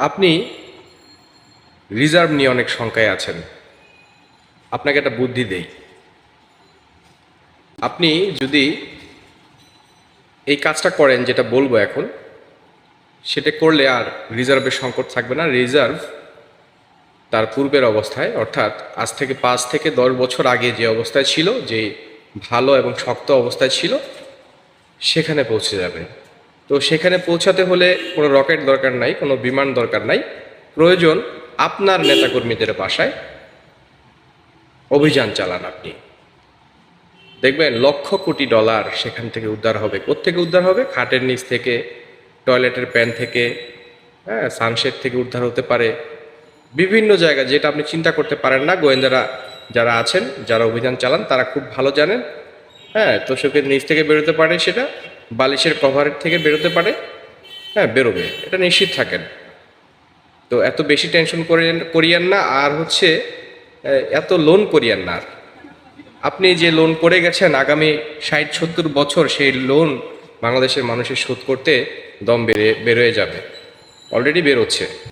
আপনি রিজার্ভ নিয়ে অনেক শঙ্কায় আছেন। আপনাকে একটা বুদ্ধি দেই। আপনি যদি এই কাজটা করেন যেটা বলব এখন, সেটা করলে আর রিজার্ভের সংকট থাকবে না। রিজার্ভ তার পূর্বের অবস্থায়, অর্থাৎ আজ থেকে পাঁচ থেকে দশ বছর আগে যে অবস্থায় ছিল, যে ভালো এবং শক্ত অবস্থায় ছিল, সেখানে পৌঁছে যাবে। তো সেখানে পৌঁছাতে হলে কোনো রকেট দরকার নাই, কোনো বিমান দরকার নাই। প্রয়োজন আপনার নেতাকর্মীদের বাসায় অভিযান চালান আপনি। দেখবেন লক্ষ কোটি ডলার সেখান থেকে উদ্ধার হবে। কোত্থেকে উদ্ধার হবে? খাটের নিচ থেকে, টয়লেটের প্যান থেকে হ্যাঁ সানশেড থেকে উদ্ধার হতে পারে। বিভিন্ন জায়গা যেটা আপনি চিন্তা করতে পারেন না, গোয়েন্দারা যারা আছেন, যারা অভিযান চালান, তারা খুব ভালো জানেন। হ্যাঁ তোষকের নিচ থেকে বেরোতে পারে সেটা। বালিশের কভার থেকে বেরোতে পারে? হ্যাঁ বেরোবে। এটা নিশ্চিত থাকেন। তো এত বেশি টেনশন করেন করিয়ান না, আর হচ্ছে এত লোন করিয়ান না আর। আপনি যে লোন করে গেছেন, আগামী ষাট, সত্তর বছর সেই লোন বাংলাদেশের মানুষের শোধ করতে দম বেড়ে, বেরোয় যাবে। অলরেডি বেরোচ্ছে।